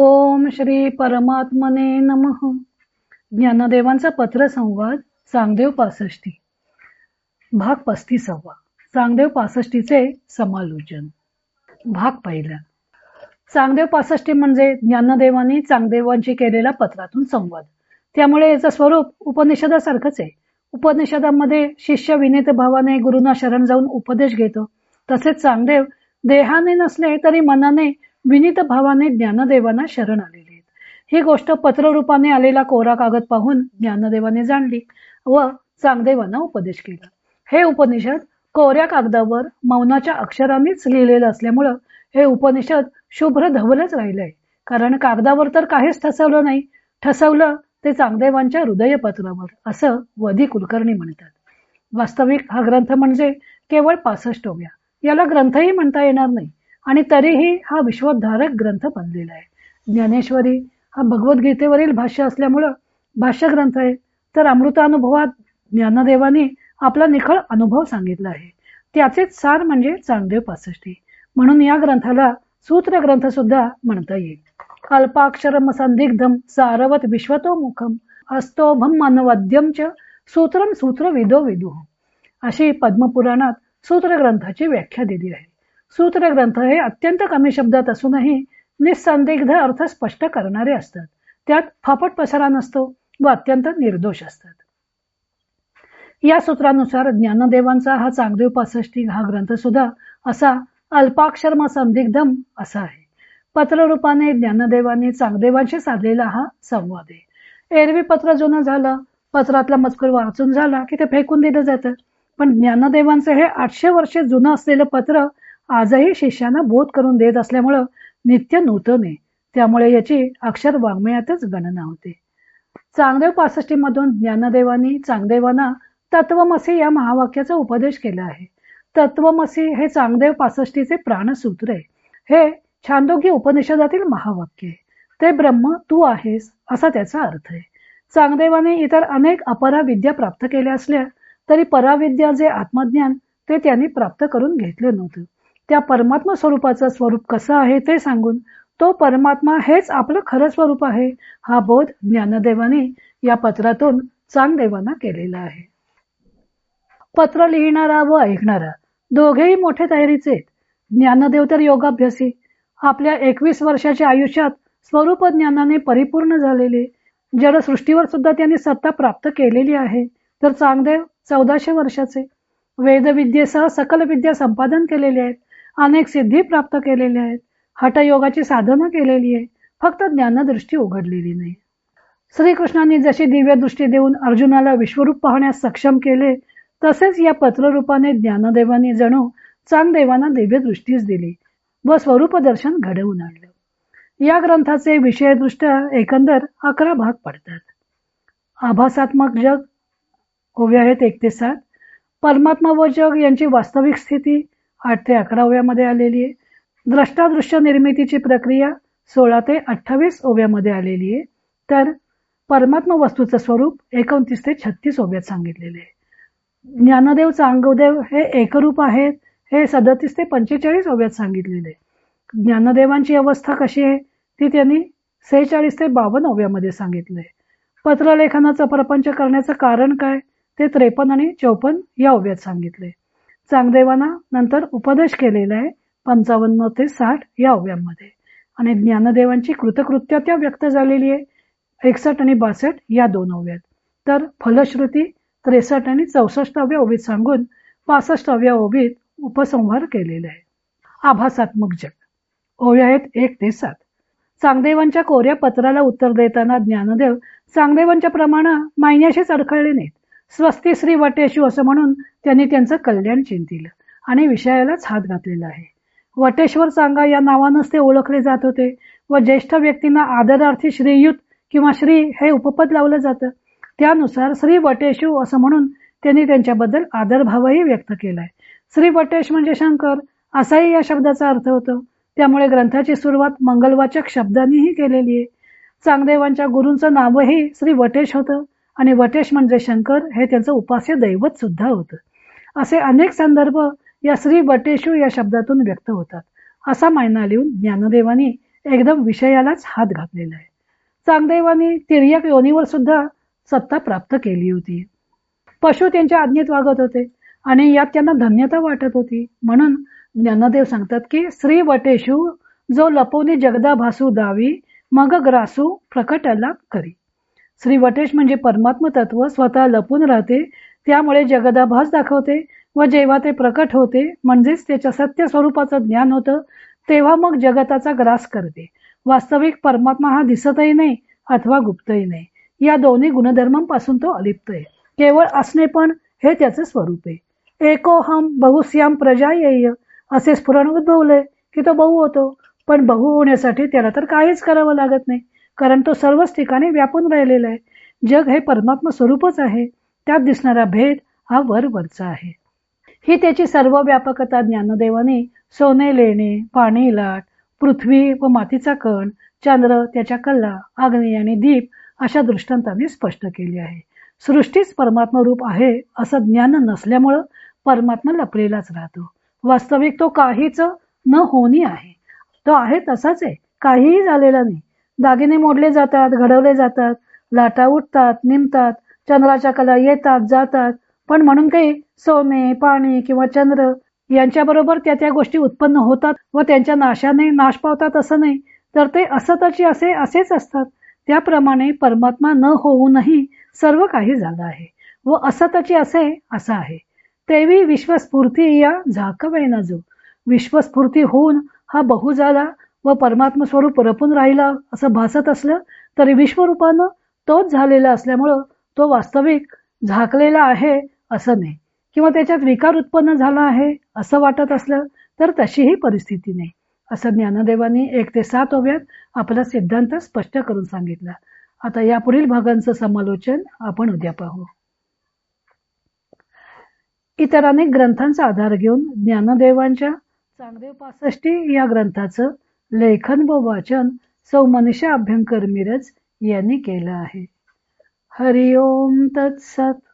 ओम श्री परमात्मने नमः. ज्ञानदेवांचा पत्रसंवाद चांगदेव पासष्टी. भाग पस्तीसावा. चांगदेव पासष्टीचे समालोचन. भाग पहिला. चांगदेव पासष्टी म्हणजे ज्ञानदेवांनी चांगदेवांची केलेला पत्रातून संवाद. त्यामुळे याचं स्वरूप उपनिषदासारखंच आहे. उपनिषदामध्ये शिष्य विनीत भावाने गुरुना शरण जाऊन उपदेश घेतो. तसेच चांगदेव देहाने नसले तरी मनाने विनीत भावाने ज्ञानदेवांना शरण आलेले आहेत. ही गोष्ट पत्ररूपाने आलेला कोरा कागद पाहून ज्ञानदेवाने जाणली व चांगदेवांना उपदेश केला. हे उपनिषद कोऱ्या कागदावर मौनाच्या अक्षरांनीच लिहिलेलं असल्यामुळं हे उपनिषद शुभ्र धवलच राहिलंय. कारण कागदावर तर काहीच ठसवलं नाही. ठसवलं ते चांगदेवांच्या हृदयपत्रावर असं वधी कुलकर्णी म्हणतात. वास्तविक हा ग्रंथ म्हणजे केवळ पासष्ट ओव्या. याला ग्रंथही म्हणता येणार नाही. आणि तरीही हा विश्वधारक ग्रंथ बनलेला आहे. ज्ञानेश्वरी हा भगवद्गीतेवरील भाष्य असल्यामुळं भाष्य ग्रंथ आहे. तर अमृतानुभवात ज्ञानदेवाने आपला निखळ अनुभव सांगितला आहे. त्याचेच सार म्हणजे चांगदेव पासष्टी. म्हणून या ग्रंथाला सूत्र ग्रंथ सुद्धा म्हणता येईल. अल्पाक्षरम संदिग्धम सारवत विश्वतोमुखम अस्तोभम मानवाद्यम च सूत्रम सूत्र विदो. विदुह अशी पद्मपुराणात सूत्र ग्रंथाची व्याख्या दिली आहे. सूत्रग्रंथ हे अत्यंत कमी शब्दात असूनही निसंदिग्ध अर्थ स्पष्ट करणारे असतात. त्यात फापट पसरा नसतो व अत्यंत निर्दोष असतात. या सूत्रानुसार ज्ञानदेवांचा हा चांगदेव पासष्टी हा ग्रंथ सुद्धा असा अल्पाक्षर्म संदिग्धम असा आहे. पत्ररूपाने ज्ञानदेवाने चांगदेवांशी साधलेला हा संवाद आहे. एरवी पत्र जुनं झालं पत्रातला मजकूर वाचून झाला की ते फेकून दिलं जातं. पण ज्ञानदेवांचं हे आठशे वर्षे जुनं असलेलं पत्र आजही शिष्यांना बोध करून देत असल्यामुळं नित्य नूतन. आहे त्यामुळे याची अक्षर वाङ्मयातच गणना होते. चांगदेव पासष्टी मधून ज्ञानदेवानी चांगदेवांना तत्वमसी या महावाक्याचा उपदेश केला आहे. तत्वमसी हे चांगदेव पासष्टीचे प्राणसूत्र आहे. हे छांदोग्य उपनिषदातील महावाक्य आहे. ते ब्रह्म तू आहेस असा त्याचा अर्थ आहे. चांगदेवाने इतर अनेक अपरा विद्या प्राप्त केल्या असल्या तरी पराविद्या जे आत्मज्ञान ते त्यांनी प्राप्त करून घेतलं नव्हतं. त्या परमात्मा स्वरूपाचं स्वरूप कसं आहे ते सांगून तो परमात्मा हेच आपलं खरं स्वरूप आहे हा बोध ज्ञानदेवाने या पत्रातून चांगदेवांना केलेला आहे. पत्र लिहिणारा व ऐकणारा दोघेही मोठे तयारीचे ज्ञानदेव तर योगाभ्यासी. आपल्या एकवीस वर्षाच्या आयुष्यात स्वरूप ज्ञानाने परिपूर्ण झालेले जडसृष्टीवर सुद्धा त्यांनी सत्ता प्राप्त केलेली आहे तर चांगदेव चौदाशे वर्षाचे. वेदविद्येसह सकल विद्या संपादन केलेले आहेत. अनेक सिद्धी प्राप्त केलेल्या आहेत. हटयोगाची साधना केलेली आहे फक्त ज्ञानदृष्टी उघडलेली नाही. श्रीकृष्णांनी जशी दिव्यदृष्टी देऊन अर्जुनाला विश्वरूप पाहण्यास सक्षम केले तसेच या पत्ररूपाने ज्ञानदेवानी जणू चांगदेवांना दिव्यदृष्टीच दिली व स्वरूप दर्शन घडवून आणलं. या ग्रंथाचे विषयदृष्ट्या एकंदर अकरा भाग पडतात. आभासात्मक जग ओव्या आहेत एक ते सात परमात्मा व जग यांची वास्तविक स्थिती आठ ते अकराव्यामध्ये आलेली आहे. द्रष्टादृश्य निर्मितीची प्रक्रिया सोळा ते अठ्ठावीस ओव्यामध्ये आलेली आहे. तर परमात्मा वस्तूचं स्वरूप एकोणतीस ते छत्तीस ओव्यात सांगितलेले आहे. ज्ञानदेव चांगदेव हे एकरूप आहेत हे सदतीस ते पंचेचाळीस ओव्यात सांगितलेले आहे. ज्ञानदेवांची अवस्था कशी आहे ती त्यांनी सेहेचाळीस ते बावन्न ओव्यामध्ये सांगितले पत्रलेखनाचं प्रपंच करण्याचं कारण काय ते त्रेपन्न आणि चौपन्न या ओव्यात सांगितले चांगदेवांना नंतर उपदेश केलेला आहे. पंचावन्न ते साठ या ओव्यांमध्ये. आणि ज्ञानदेवांची कृतकृत्यता व्यक्त झालेली आहे. एकसष्ट आणि बासष्ट या दोन ओव्यात. तर फलश्रुती त्रेसष्ट आणि चौसष्टाव्या ओवीत सांगून पासष्टाव्या ओवीत उपसंहार केलेला आहे. आभासात्मक जग. ओव्या आहेत एक ते सात. चांगदेवांच्या कोऱ्या पत्राला उत्तर देताना ज्ञानदेव चांगदेवांच्या प्रमाणा मायन्याशीच अडखळले नाहीत. स्वस्ती श्री वटेशू असं म्हणून त्यांनी त्यांचं कल्याण चिंतिलं आणि विषयालाच हात घातलेला आहे. वटेश्वर सांगा या नावानंच ते ओळखले जात होते व ज्येष्ठ व्यक्तींना आदरार्थी श्रीयुत किंवा श्री हे उपपद लावलं जातं. त्यानुसार श्री वटेशू असं म्हणून त्यांनी त्यांच्याबद्दल आदरभावही व्यक्त केलाय. श्री वटेश म्हणजे शंकर असाही या शब्दाचा अर्थ होतो. त्यामुळे ग्रंथाची सुरुवात मंगलवाचक शब्दांनीही केलेली आहे. चांगदेवांच्या गुरूंचं नावही श्री वटेश होतं. आणि वटेश म्हणजे शंकर हे त्यांचं उपास्य दैवत सुद्धा होतं. असे अनेक संदर्भ या श्री वटेशू या शब्दातून व्यक्त होतात. असा मायना लिहून ज्ञानदेवानी एकदम विषयालाच हात घातलेला आहे. चांगदेवाने तिर्यक योनीवर सुद्धा सत्ता प्राप्त केली होती. पशु त्यांच्या आज्ञेत वागत होते आणि यात त्यांना धन्यता वाटत होती. म्हणून ज्ञानदेव सांगतात की श्री वटेशू जो लपवणी जगदा भासू दावी मग ग्रासू प्रकटाला करी. श्री वटेश म्हणजे परमात्म तत्व स्वतः लपून राहते त्यामुळे जगदाभास दाखवते व जेव्हा ते प्रकट होते म्हणजेच त्याच्या सत्य स्वरूपाचं ज्ञान होतं तेव्हा मग जगताचा ग्रास करते. वास्तविक परमात्मा हा दिसतही नाही अथवा गुप्तही नाही. या दोन्ही गुणधर्मांपासून तो अलिप्त आहे. केवळ असणे पण हे त्याचे स्वरूप आहे. एकोहम बहुश्याम प्रजा येय असे स्फुरण उद्भवले की तो बहु होतो. पण बहु होण्यासाठी त्याला तर काहीच करावं लागत नाही. कारण तो सर्वच ठिकाणी व्यापून राहिलेला आहे. जग हे परमात्मा स्वरूपच आहे. त्यात दिसणारा भेद हा वरवरचा आहे. ही त्याची सर्व व्यापकता ज्ञानदेवाने सोने लेणे पाणी लाट पृथ्वी व मातीचा कण चंद्र त्याच्या कल्ला अग्नी आणि दीप अशा दृष्टांताने स्पष्ट केली आहे. सृष्टीच परमात्मा रूप आहे असं ज्ञान नसल्यामुळं परमात्मा लपलेलाच राहतो. वास्तविक तो काहीच न होणी आहे. तो आहे तसाच आहे. काहीही झालेला नाही. दागिने मोडले जातात घडवले जातात लाटा उठतात निमतात चंद्राच्या कला येतात जातात. पण म्हणून काही सोने पाणी किंवा चंद्र यांच्याबरोबर त्या त्या गोष्टी उत्पन्न होतात व त्यांच्या नाशाने नाश पावतात असं नाही. तर ते असतची असे असेच असतात. त्याप्रमाणे परमात्मा न होऊनही सर्व काही झालं आहे व असतची असे असं आहे. तेवी विश्वस्फूर्ती या झाकवेना जो. विश्वस्फूर्ती होऊन हा बहु झाला व परमात्मा स्वरूप रपून राहिला असं भासत असलं तरी विश्वरूपानं तोच झालेला असल्यामुळं तो वास्तविक झाकलेला आहे असं नाही. किंवा त्याच्यात विकार उत्पन्न झाला आहे असं वाटत असलं तर तशीही परिस्थिती नाही. असं ज्ञानदेवानी एक ते सात ओव्यात आपला सिद्धांत स्पष्ट करून सांगितला. आता या पुढील भागांचं समालोचन आपण उद्या पाहू. इतर अनेक ग्रंथांचा आधार घेऊन ज्ञानदेवांच्या चांगदेव पासष्टी या ग्रंथाचं लेखन व वाचन सौ मनीषा अभ्यंकर मिरज यांनी केलं आहे. हरिओम तत्सत